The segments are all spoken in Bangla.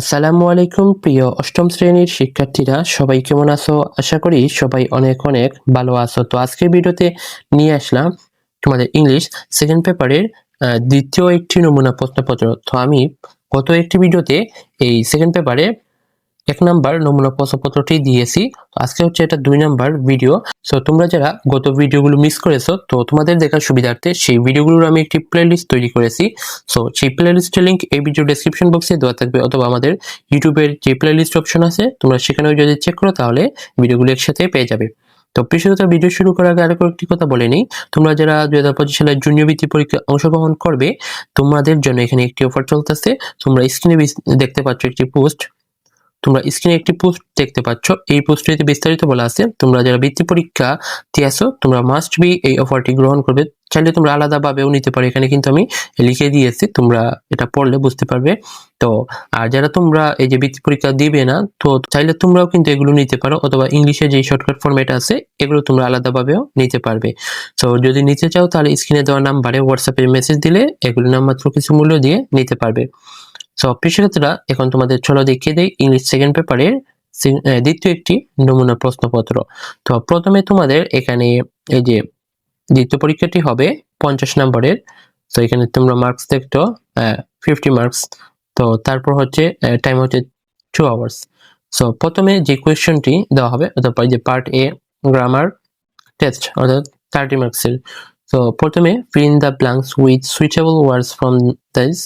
আসসালামু আলাইকুম, প্রিয় অষ্টম শ্রেণির শিক্ষার্থীরা, সবাই কেমন আছো? আশা করি সবাই অনেক অনেক ভালো আছো। তো আজকের ভিডিওতে নিয়ে আসলাম তোমাদের ইংলিশ সেকেন্ড পেপারের দ্বিতীয় একটি নমুনা প্রশ্নপত্র। তো আমি গত একটি ভিডিওতে এই সেকেন্ড পেপারে এক নাম্বার নমুনা প্রশ্নপত্রটি দিয়েছি। আজকে হচ্ছে এটা দুই নাম্বার ভিডিও সো তোমরা যারা গত ভিডিওগুলো মিস করেছ, তো তোমাদের দেখার সুবিধার্থে সেই ভিডিওগুলোর আমি একটি প্লেলিস্ট তৈরি করেছি। সো সেই প্লেলিস্টের লিংক এই ভিডিও ডেসক্রিপশন বক্সে দেওয়া থাকবে, অথবা আমাদের ইউটিউবের যে প্লেলিস্ট অপশন আছে, তোমরা সেখানেও যদি চেক করো, তাহলে ভিডিওগুলো একসাথে পেয়ে যাবে। তো বিশেষত ভিডিও শুরু করার আগে আরেকটি একটি কথা বলে নিই। তোমরা যারা দুই হাজার পঁচিশ সালের জুনিয়র বৃত্তি পরীক্ষায় অংশগ্রহণ করবে, তোমাদের জন্য এখানে একটি অফার চলতেছে। তোমরা স্ক্রিনে দেখতে পাচ্ছ একটি পোস্ট তোমরা স্ক্রিনে একটি পোস্ট দেখতে পাচ্ছ। এই পোস্টটিতে বিস্তারিত বলা আছে, তোমরা যারা বৃত্তি পরীক্ষা দিয়ে আসো তোমরা মাস্ট বি এই অফারটি গ্রহণ করবে। চাইলে তোমরা আলাদাভাবেও নিতে পারো। এখানে কিন্তু আমি লিখে দিয়েছি, তোমরা এটা পড়লে বুঝতে পারবে। তো, আর যারা তোমরা এই যে বৃত্তি পরীক্ষা দিবে না, তো চাইলে তোমরাও কিন্তু এগুলো নিতে পারো, অথবা ইংলিশে যে শর্টকাট ফরম্যাট আছে, এগুলো তোমরা আলাদাভাবেও নিতে পারবে। তো, যদি নিতে চাও তাহলে স্ক্রিনে দেওয়া নাম্বারে হোয়াটসঅ্যাপে মেসেজ দিলে এগুলো নামমাত্র কিছু মূল্য দিয়ে নিতে পারবে। সো প্রিয় এখন তোমাদের চলো দেখিয়ে দেই ইংলিশ সেকেন্ড পেপারের দ্বিতীয় একটি নমুনা প্রশ্নপত্র। তো প্রথমে তোমাদের এখানে এই যে দ্বিতীয় পরীক্ষাটি হবে পঞ্চাশ নম্বরের। তো এখানে তোমরা মার্কস দেখতো ফিফটি মার্কস তো তারপর হচ্ছে টাইম হচ্ছে টু আওয়ার্স সো প্রথমে যে কোয়েশ্চনটি দেওয়া হবে অর্থাৎ যে পার্ট এ গ্রামার টেস্ট অর্থাৎ থার্টি মার্কসের তো প্রথমে fill the blanks with suitable words from this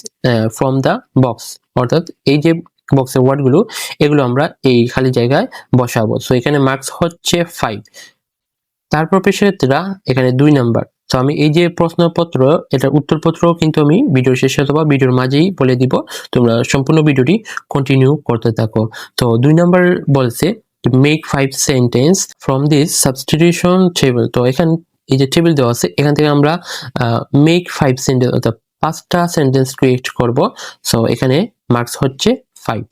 from the box অর্থাৎ এই যে বক্সের ওয়ার্ডগুলো এগুলো আমরা এই খালি জায়গায় বসাবো। সো এখানে মার্কস হচ্ছে ফাইভ তারপর পেশারা এখানে দুই নাম্বার তো আমি এই যে প্রশ্নপত্র এটার উত্তরপত্র কিন্তু আমি ভিডিওর শেষে অথবা ভিডিওর মাঝেই বলে দিব। তোমরা সম্পূর্ণ ভিডিওটি কন্টিনিউ করতে থাকো। তো, দুই নাম্বার বলছে make five sentence from this substitution table তো, এখানে এই যে টেবিল দেওয়া আছে, এখান থেকে আমরা মেক ফাইভ সেন্টেন্স অর্থাৎ পাঁচটা সেন্টেন্স ক্রিয়েট করব। সো এখানে মার্কস হচ্ছে ফাইভ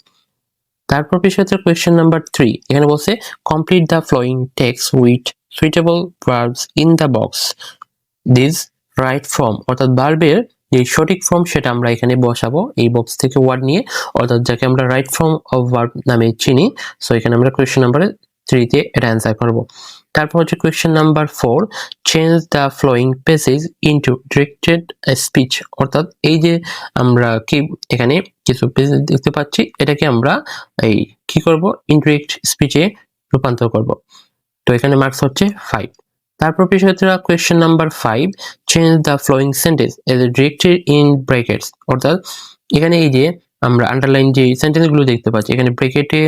তারপর হচ্ছে কোয়েশ্চেন নাম্বার থ্রি এখানে বলছে complete the following text with suitable verbs in the box this right form অর্থাৎ ভার্বের যে সঠিক ফর্ম সেটা আমরা এখানে বসাবো। এই বক্স থেকে ওয়ার্ড নিয়ে, অর্থাৎ যাকে আমরা রাইট ফর্ম অফ ভার্ব নামে চিনি। সো এখানে আমরা কোয়েশ্চেন নাম্বারে থ্রিতে এটা অ্যান্সার করব। তারপর হচ্ছে question number four change the following passage into directed speech অর্থাৎ এই যে আমরা কি এখানে কিছু পেসেজ দেখতে পাচ্ছি, এটাকে আমরা এই কি করব? ইনডিরেক্ট স্পিচে রূপান্তর করব। তো এখানে মার্কস হচ্ছে ফাইভ তারপর বিষয়টা question number five change the following sentence as a directed in brackets অর্থাৎ এখানে এই যে আমরা আন্ডারলাইন যে সেন্টেন্সগুলো দেখতে পাচ্ছি, এখানে ব্রেকেটে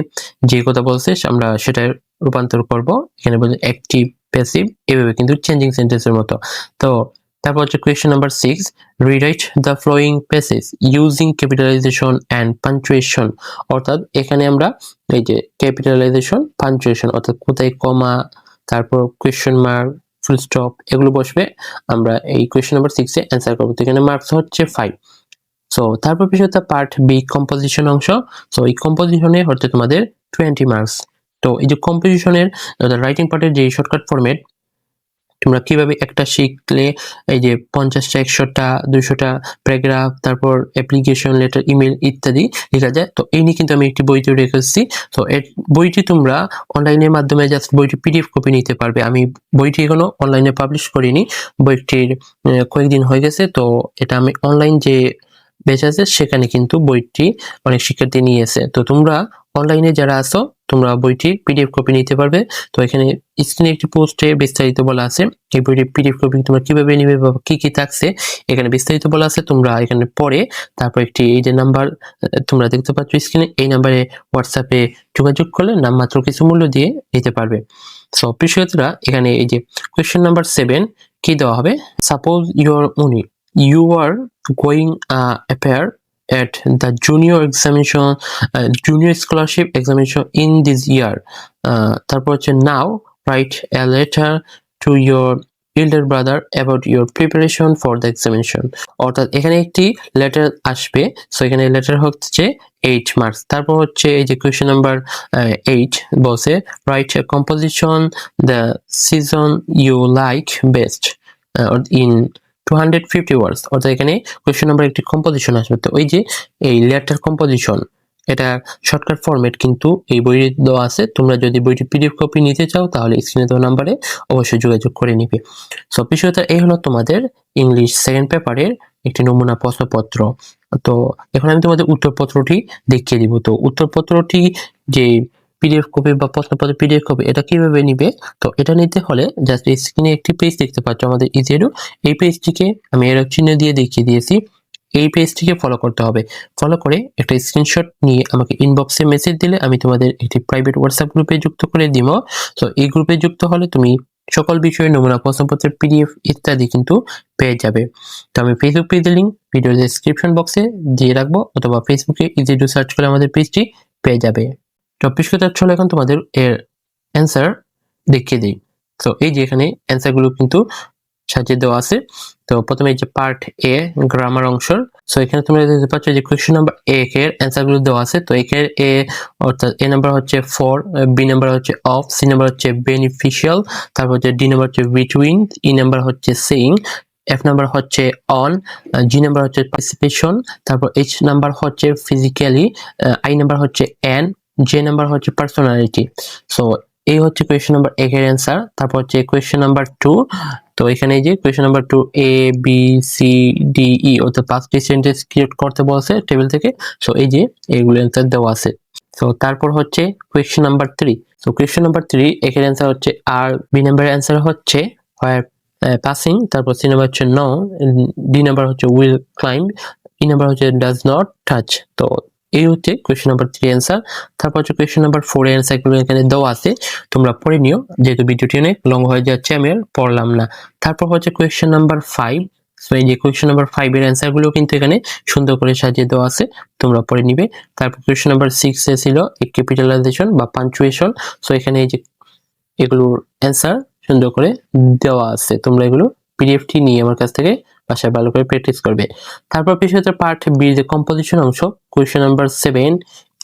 যে কথা বলছে, আমরা সেটা রূপান্তর করব। এখানে বলছে অ্যাক্টিভ প্যাসিভ এভাবে কিন্তু চেঞ্জিং সেন্টেন্সের মতো। তো তারপর হচ্ছে question number six rewrite the following passage using capitalisation and punctuation অর্থাৎ এখানে আমরা এই যে ক্যাপিটালাইজেশন পাঞ্চুয়েশন অর্থাৎ কোথায় কমা তারপর কোয়েশ্চেন মার্ক ফুল স্টপ এগুলো বসবে। আমরা এই কোয়েশ্চেন নাম্বার সিক্সে অ্যান্সার করব। তো এখানে মার্কস হচ্ছে ফাইভ সো তারপর বিষয়টা পার্ট বি কম্পোজিশন অংশ। সো এই কম্পোজিশনে হচ্ছে তোমাদের টোয়েন্টি মার্কস তো এই যে কম্পোজিশনের রাইটিং পার্টের যে শর্টকাট ফরম্যাট তোমরা কীভাবে একটা শিখলে? এই যে পঞ্চাশটা, একশোটা, দুইশোটা প্যারাগ্রাফ তারপর অ্যাপ্লিকেশন লেটার ইমেল ইত্যাদি লেখা যায়। তো এই নিয়ে কিন্তু আমি একটি বই তৈরি রেখেছি। তো বইটি তোমরা অনলাইনের মাধ্যমে জাস্ট বইটি পিডিএফ কপি নিতে পারবে। আমি বইটি এখনও অনলাইনে পাবলিশ করিনি। বইটির কয়েকদিন হয়ে গেছে। তো এটা আমি অনলাইন যে বেচ আছে, সেখানে কিন্তু বইটি অনেক শিক্ষার্থী নিয়েছে। তো তোমরা অনলাইনে যারা আছো, তোমরা বইটি পিডিএফ কপি নিতে পারবে। তো এখানে স্ক্রিনে একটি পোস্টে বিস্তারিত বলা আছে। এই বইটি পিডিএফ কপি তোমরা কীভাবে নিবে বা কি কি থাকছে, এখানে বিস্তারিত বলা আছে। তোমরা এখানে পড়ে তারপর একটি এই যে নাম্বার তোমরা দেখতে পাচ্ছ স্ক্রিনে এই নাম্বারে হোয়াটসঅ্যাপে যোগাযোগ করলে নামমাত্র কিছু মূল্য দিয়ে নিতে পারবে। সো প্রিয় এখানে এই যে কোয়েশ্চেন নাম্বার সেভেন কি দেওয়া হবে? সাপোজ ইউর উনি you are going appear at the junior examination uh, junior scholarship examination in this year uh, now write a letter to your elder brother about your preparation for the examination অর্থাৎ এখানে একটি লেটার আসবে সো এখানে লেটার হচ্ছে এইট মার্কস তারপর হচ্ছে এই যে question number eight write a composition the season you like best in two hundred fifty words অর্থাৎ এখানে কোয়েশ্চেন নাম্বার একটি কম্পোজিশন আসবে। তো ওই যে এই লেটার কম্পোজিশন এটা শর্টকাট ফরম্যাট কিন্তু এই বইয়ে দেওয়া আছে। তোমরা যদি বইটি পিডিএফ কপি নিতে চাও, তাহলে স্ক্রিনে দেওয়া নাম্বারে অবশ্যই যোগাযোগ করে নিবে। সো বিষয়টা এই হলো তোমাদের ইংলিশ সেকেন্ড পেপারের একটি নমুনা প্রশ্নপত্র। তো এখন আমি তোমাদের উত্তরপত্রটি দেখিয়ে দিব। তো উত্তরপত্রটি যে পিডিএফ কপি বা প্রশ্নপত্র পিডিএফ কপি এটা কীভাবে নিবে? তো এটা নিতে হলে জাস্ট এই স্ক্রিনে একটি পেজ দেখতে পাচ্ছ আমাদের ইজেরু এই পেজটিকে আমি এর চিহ্ন দিয়ে দেখিয়ে দিয়েছি। এই পেজটিকে ফলো করতে হবে। ফলো করে একটা স্ক্রিনশট নিয়ে আমাকে ইনবক্সে মেসেজ দিলে আমি তোমাদের একটি প্রাইভেট হোয়াটসঅ্যাপ গ্রুপে যুক্ত করে দিব। তো এই গ্রুপে যুক্ত হলে তুমি সকল বিষয়ে নমুনা প্রশ্নপত্রের পিডিএফ ইত্যাদি কিন্তু পেয়ে যাবে। তো আমি ফেসবুক পেজের লিঙ্ক ভিডিও ডেসক্রিপশন বক্সে দিয়ে রাখব, অথবা ফেসবুকে ইজি টু সার্চ করে আমাদের পেজটি পেয়ে যাবে। চব্বিশ কথা চলো এখন তোমাদের এর অ্যান্সার দেখিয়ে দিই। তো এই যে এখানে অ্যান্সারগুলো কিন্তু সাজিয়ে দেওয়া আছে। তো প্রথমে যে পার্ট এ গ্রামার অংশ সো এখানে তোমরা দেখতে পাচ্ছ যে কোয়েশ্চেন নাম্বার এ এর অ্যান্সারগুলো দেওয়া আছে। তো এখানে এ অর্থাৎ এ নাম্বার হচ্ছে ফর বি নাম্বার হচ্ছে অফ সি নাম্বার হচ্ছে বেনিফিশিয়াল তারপর হচ্ছে ডি নাম্বার হচ্ছে বিটুইন ই নাম্বার হচ্ছে সেইং এফ নাম্বার হচ্ছে অন জি নাম্বার হচ্ছে পার্টিসিপেশন তারপর এইচ নাম্বার হচ্ছে ফিজিক্যালি আই নাম্বার হচ্ছে এন জে নাম্বার হচ্ছে পার্সোনালিটি সো এই হচ্ছে কোয়েশ্চেন নাম্বার এক এর অ্যান্সার তারপর হচ্ছে কোয়েশ্চেন নাম্বার টু তো এখানে যে question number two A B C D E অর্থাৎ পাঁচটি সেন্টেন্স ক্রিয়েট করতে বলছে টেবিল থেকে। সো এই যে এইগুলো অ্যান্সার দেওয়া আছে। সো তারপর হচ্ছে question number three so question number three এখানে অ্যান্সার হচ্ছে আর বি নাম্বারের অ্যান্সার হচ্ছে হোয়ার পাসিং তারপর সি নাম্বার হচ্ছে নো ডি নাম্বার হচ্ছে উইল ক্লাইম্ব ই নাম্বার হচ্ছে ডাজ নট টাচ তো এই হচ্ছে কোয়েশ্চেন নাম্বার থ্রি অ্যান্সার তারপর হচ্ছে কোয়েশ্চেন নাম্বার ফোর এর অ্যান্সারগুলো এখানে দেওয়া আছে, তোমরা পড়ে নিও, যেহেতু ভিডিওটি অনেক লং হয়ে যাচ্ছে, আমি আর পড়লাম না। তারপর হচ্ছে কোয়েশ্চেন নাম্বার ফাইভ সো এই যে কোয়েশ্চেন নাম্বার ফাইভ এর অ্যান্সারগুলো কিন্তু এখানে সুন্দর করে সাজিয়ে দেওয়া আছে, তোমরা পড়ে নিবে। তারপর কোয়েশ্চেন নাম্বার সিক্স ছিল ক্যাপিটালাইজেশন বা পাঞ্চুয়েশন সো এখানে এই যে এগুলোর অ্যান্সার সুন্দর করে দেওয়া আছে। তোমরা এগুলো পিডিএফটি নিয়ে আমার কাছ থেকে বাসায় ভালো করে প্র্যাকটিস করবে। তারপর পিছনে পার্ট বি যে কম্পোজিশন অংশ কোয়েশ্চেন নাম্বার সেভেন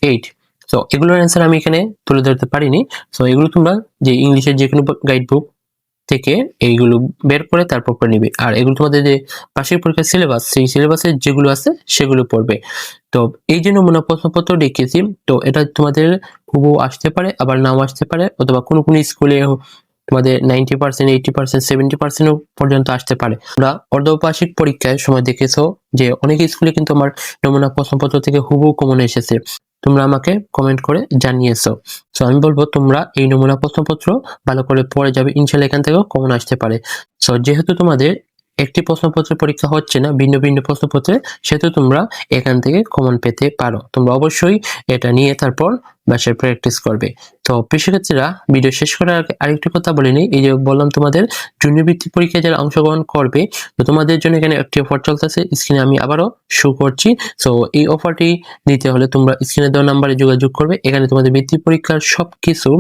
এইট তো এগুলোর অ্যান্সার আমি এখানে তুলে ধরতে পারিনি। সো এগুলো তোমরা যে ইংলিশের যে কোনো গাইড বুক থেকে এইগুলো বের করে তারপর পড়ে নিবে। আর এগুলো তোমাদের যে বার্ষিক পরীক্ষার সিলেবাস সেই সিলেবাসের যেগুলো আছে, সেগুলো পড়বে। তো, এই যে নমুনা প্রশ্নপত্র দেখিয়েছি। তো, এটা তোমাদের হুবহু আসতে পারে, আবার নাও আসতে পারে, অথবা কোনো কোনো স্কুলে তোমাদের ninety percent eighty percent seventy percent পর্যন্ত আসতে পারে। আমরা অর্ধবার্ষিক পরীক্ষায় সময় দেখেছ যে অনেক স্কুলে কিন্তু আমার নমুনা প্রশ্নপত্র থেকে হুবহু কমন এসেছে। তোমরা আমাকে কমেন্ট করে জানিয়েছো। সো আমি বলব তোমরা এই নমুনা প্রশ্নপত্র ভালো করে পড়ে যাবে। ইনশাল্লাহ এখান থেকেও কমন আসতে পারে। সো যেহেতু তোমাদের একটি প্রশ্নপত্রের পরীক্ষা হচ্ছে না, ভিন্ন ভিন্ন প্রশ্নপত্রে, সেহেতু তোমরা এখান থেকে কমন পেতে পারো। তোমরা অবশ্যই এটা নিয়ে তারপর বাসায় প্র্যাকটিস করবে। তো শিক্ষার্থীরা ভিডিও শেষ করার আগে আরেকটি কথা বলে নিই। এই যে বললাম তোমাদের জুনিয়র বৃত্তি পরীক্ষায় যারা অংশগ্রহণ করবে, তো তোমাদের জন্য এখানে একটি অফার চলতেছে। স্ক্রিনে আমি আবারও শো করছি। সো এই অফারটি নিতে হলে তোমরা স্ক্রিনে দেওয়া নাম্বারে যোগাযোগ করবে। এখানে তোমাদের বৃত্তি পরীক্ষার সব কিছু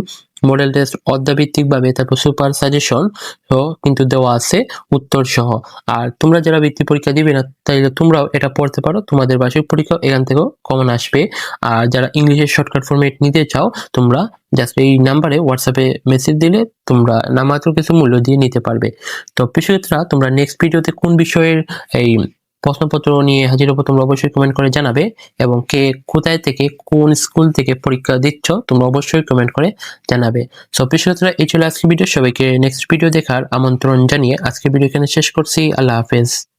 মডেল টেস্ট অধ্যাভিত্তিক ভাবে, তারপর সুপার সাজেশন কিন্তু দেওয়া আছে উত্তর সহ। আর তোমরা যারা বৃত্তি পরীক্ষা দিবে না, তাইলে তোমরাও এটা পড়তে পারো। তোমাদের বার্ষিক পরীক্ষা এখান থেকেও কমন আসবে। আর যারা ইংলিশের শর্টকাট ফর্মেট নিতে চাও, তোমরা জাস্ট এই নাম্বারে হোয়াটসঅ্যাপে মেসেজ দিলে তোমরা নামাত্র কিছু মূল্য দিয়ে নিতে পারবে। তো পিছুরা তোমরা নেক্সট ভিডিওতে কোন বিষয়ের এই প্রশ্নপত্র নিয়ে হাজির হব তোমরা অবশ্যই কমেন্ট করে জানাবে এবং কে কোথায় থেকে, কোন স্কুল থেকে পরীক্ষা দিচ্ছ তোমরা অবশ্যই কমেন্ট করে জানাবে। সো পিছুরা এই ছিল আজকে ভিডিও সবাইকে নেক্সট ভিডিও দেখার আমন্ত্রণ জানিয়ে আজকের ভিডিও এখানে শেষ করছি। আল্লাহ হাফেজ।